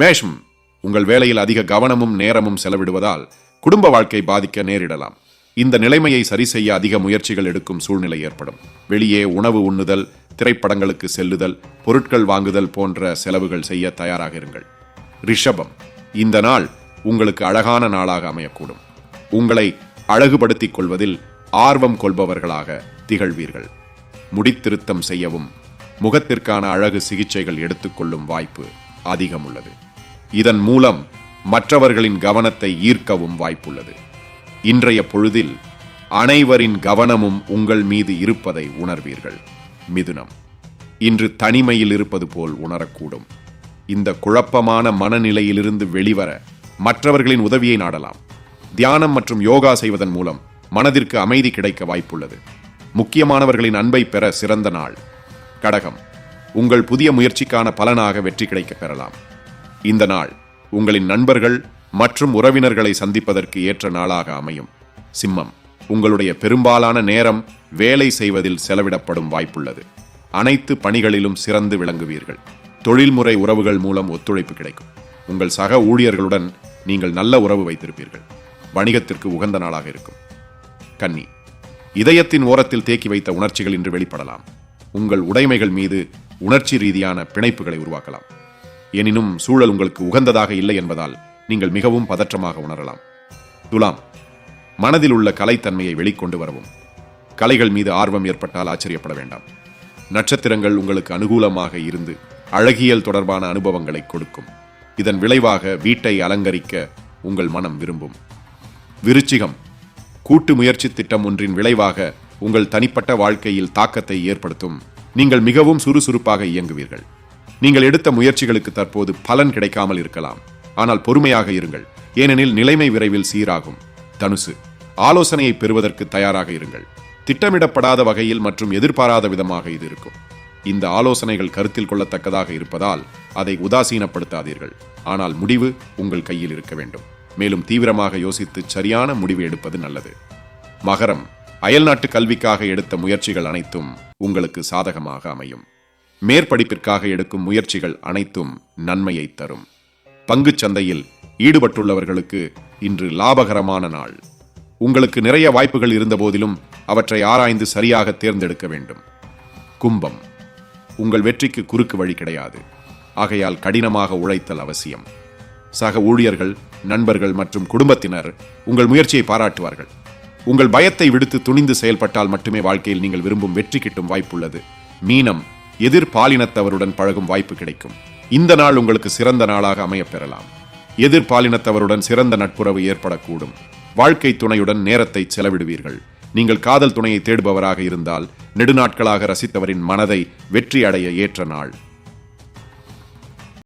மேஷம் உங்கள் வேலையில் அதிக கவனமும் நேரமும் செலவிடுவதால் குடும்ப வாழ்க்கை பாதிக்க நேரிடலாம். இந்த நிலைமையை சரி செய்ய அதிக முயற்சிகள் எடுக்கும் சூழ்நிலை ஏற்படும். வெளியே உணவு உண்ணுதல் திரைப்படங்களுக்கு செல்லுதல் பொருட்கள் வாங்குதல் போன்ற செலவுகள் செய்ய தயாராக இருங்கள். ரிஷபம் இந்த நாள் உங்களுக்கு அழகான நாளாக அமையக்கூடும். உங்களை அழகுபடுத்திக் கொள்வதில் ஆர்வம் கொள்பவர்களாக திகழ்வீர்கள். முடித்திருத்தம் செய்யவும் முகத்திற்கான அழகு சிகிச்சைகள் எடுத்துக்கொள்ளும் வாய்ப்பு அதிகம் உள்ளது இதன் மூலம் மற்றவர்களின் கவனத்தை ஈர்க்கவும் வாய்ப்புள்ளது. இன்றைய பொழுதில் அனைவரின் கவனமும் உங்கள் மீது இருப்பதை உணர்வீர்கள். மிதுனம். இன்று தனிமையில் இருப்பது போல் உணரக்கூடும். இந்த குழப்பமான மனநிலையிலிருந்து வெளிவர மற்றவர்களின் உதவியை நாடலாம். தியானம் மற்றும் யோகா செய்வதன் மூலம் மனதிற்கு அமைதி கிடைக்க வாய்ப்புள்ளது. முக்கியமானவர்களின் அன்பை பெற சிறந்த நாள். கடகம். உங்கள் புதிய முயற்சிக்கான பலனாக வெற்றி கிடைக்க பெறலாம். இந்த நாள் உங்களின் நண்பர்கள் மற்றும் உறவினர்களை சந்திப்பதற்கு ஏற்ற நாளாக அமையும். சிம்மம் உங்களுடைய பெரும்பாலான நேரம் வேலை செய்வதில் செலவிடப்படும் வாய்ப்புள்ளது. அனைத்து பணிகளிலும் சிறந்து விளங்குவீர்கள். தொழில்முறை உறவுகள் மூலம் ஒத்துழைப்பு கிடைக்கும். உங்கள் சக ஊழியர்களுடன் நீங்கள் நல்ல உறவு வைத்திருப்பீர்கள். வணிகத்திற்கு உகந்த நாளாக இருக்கும். கன்னி இதயத்தின் ஓரத்தில் தேக்கி வைத்த உணர்ச்சிகள் இன்று வெளிப்படலாம். உங்கள் உடைமைகள் மீது உணர்ச்சி ரீதியான பிணைப்புகளை உருவாக்கலாம். எனினும் சூழல் உங்களுக்கு உகந்ததாக இல்லை என்பதால் நீங்கள் மிகவும் பதற்றமாக உணரலாம். துலாம் மனதில் உள்ள கலைத்தன்மையை வெளிக்கொண்டு வரவும். கலைகள் மீது ஆர்வம் ஏற்பட்டால் ஆச்சரியப்பட வேண்டாம். நட்சத்திரங்கள் உங்களுக்கு அனுகூலமாக இருந்து அழகியல் தொடர்பான அனுபவங்களை கொடுக்கும். இதன் விளைவாக வீட்டை அலங்கரிக்க உங்கள் மனம் விரும்பும். விருச்சிகம் கூட்டு முயற்சி திட்டம் ஒன்றின் விளைவாக உங்கள் தனிப்பட்ட வாழ்க்கையில் தாக்கத்தை ஏற்படுத்தும். நீங்கள் மிகவும் சுறுசுறுப்பாக இயங்குவீர்கள். நீங்கள் எடுத்த முயற்சிகளுக்கு தற்போது பலன் கிடைக்காமல் இருக்கலாம். ஆனால் பொறுமையாக இருங்கள். ஏனெனில் நிலைமை விரைவில் சீராகும். தனுசு ஆலோசனையை பெறுவதற்கு தயாராக இருங்கள். திட்டமிடப்படாத வகையில் மற்றும் எதிர்பாராத விதமாக இது இருக்கும். இந்த ஆலோசனைகள் கருத்தில் கொள்ளத்தக்கதாக இருப்பதால் அதை உதாசீனப்படுத்தாதீர்கள். ஆனால் முடிவு உங்கள் கையில் இருக்க வேண்டும். மேலும் தீவிரமாக யோசித்து சரியான முடிவு எடுப்பது நல்லது. மகரம் அயல்நாட்டு கல்விக்காக எடுத்த முயற்சிகள் அனைத்தும் உங்களுக்கு சாதகமாக அமையும். மேற்படிப்பிற்காக எடுக்கும் முயற்சிகள் அனைத்தும் நன்மையை தரும். பங்கு சந்தையில் ஈடுபட்டுள்ளவர்களுக்கு இன்று லாபகரமான நாள். உங்களுக்கு நிறைய வாய்ப்புகள் இருந்தபோதிலும் அவற்றை ஆராய்ந்து சரியாக தேர்ந்தெடுக்க வேண்டும். கும்பம். உங்கள் வெற்றிக்கு குறுக்கு வழி கிடையாது. ஆகையால் கடினமாக உழைத்தல் அவசியம். சக ஊழியர்கள் நண்பர்கள் மற்றும் குடும்பத்தினர் உங்கள் முயற்சியை பாராட்டுவார்கள். உங்கள் பயத்தை விடுத்து துணிந்து செயல்பட்டால் மட்டுமே வாழ்க்கையில் நீங்கள் விரும்பும் வெற்றி கிட்டும் வாய்ப்புள்ளது. மீனம். எதிர்பாலினத்தவருடன் பழகும் வாய்ப்பு கிடைக்கும். இந்த நாள் உங்களுக்கு சிறந்த நாளாக அமையப்பெறலாம். பெறலாம் சிறந்த நட்புறவு ஏற்படக்கூடும். வாழ்க்கை துணையுடன் நேரத்தை செலவிடுவீர்கள். நீங்கள் காதல் துணையை தேடுபவராக இருந்தால் நெடுநாட்களாக ரசித்தவரின் மனதை வெற்றி அடைய ஏற்ற நாள்.